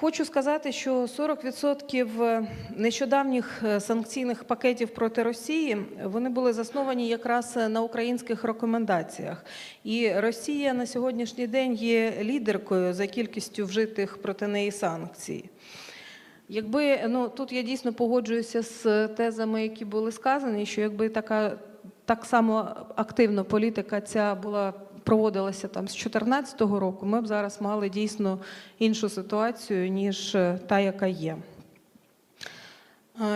Хочу сказати, що 40% нещодавніх е, санкційних пакетів проти Росії вони були засновані якраз на українських рекомендаціях. І Росія на сьогоднішній день є лідеркою за кількістю вжитих проти неї санкцій. Якби ну тут я дійсно погоджуюся з тезами, які були сказані, що якби така так само активно політика ця була проводилася там з 2014 року, ми б зараз мали дійсно іншу ситуацію ніж е, та, яка є.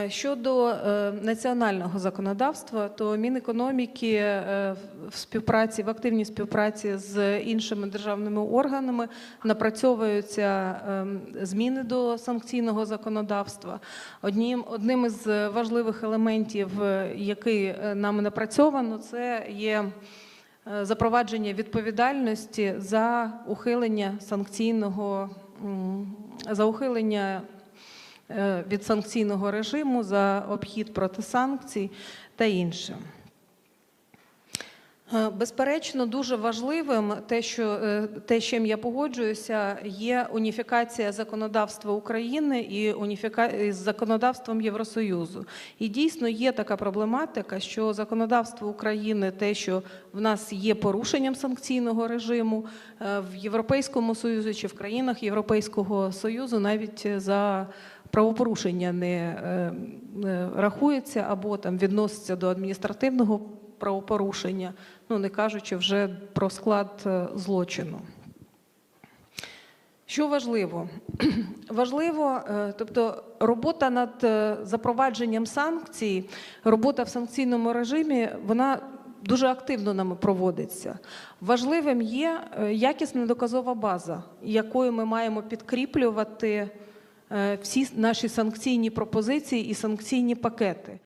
Щодо е, національного законодавства, то Мінекономіки е, в співпраці, в активній співпраці з іншими державними органами напрацьовуються е, зміни до санкційного законодавства. Одним, одним із важливих елементів, який нами напрацьовано, це є запровадження відповідальності за ухилення санкційного за ухилення е, від санкційного режиму, за обхід проти санкцій та інше. Е, Безперечно, дуже важливим те, що е, те, з чим я погоджуюся, є уніфікація законодавства України і уніфіка... з законодавством Євросоюзу. І дійсно є така проблематика, що законодавство України, те, що в нас є порушенням санкційного режиму е, в Європейському Союзі чи в країнах Європейського Союзу, навіть за правопорушення не рахується або там відноситься до адміністративного правопорушення, ну не кажучи вже про склад е, злочину. Що важливо? Важливо, е, тобто робота над е, запровадженням санкцій, робота в санкційному режимі, вона дуже активно нами проводиться. Важливим є якісна доказова база, якою ми маємо підкріплювати всі наші санкційні пропозиції і санкційні пакети.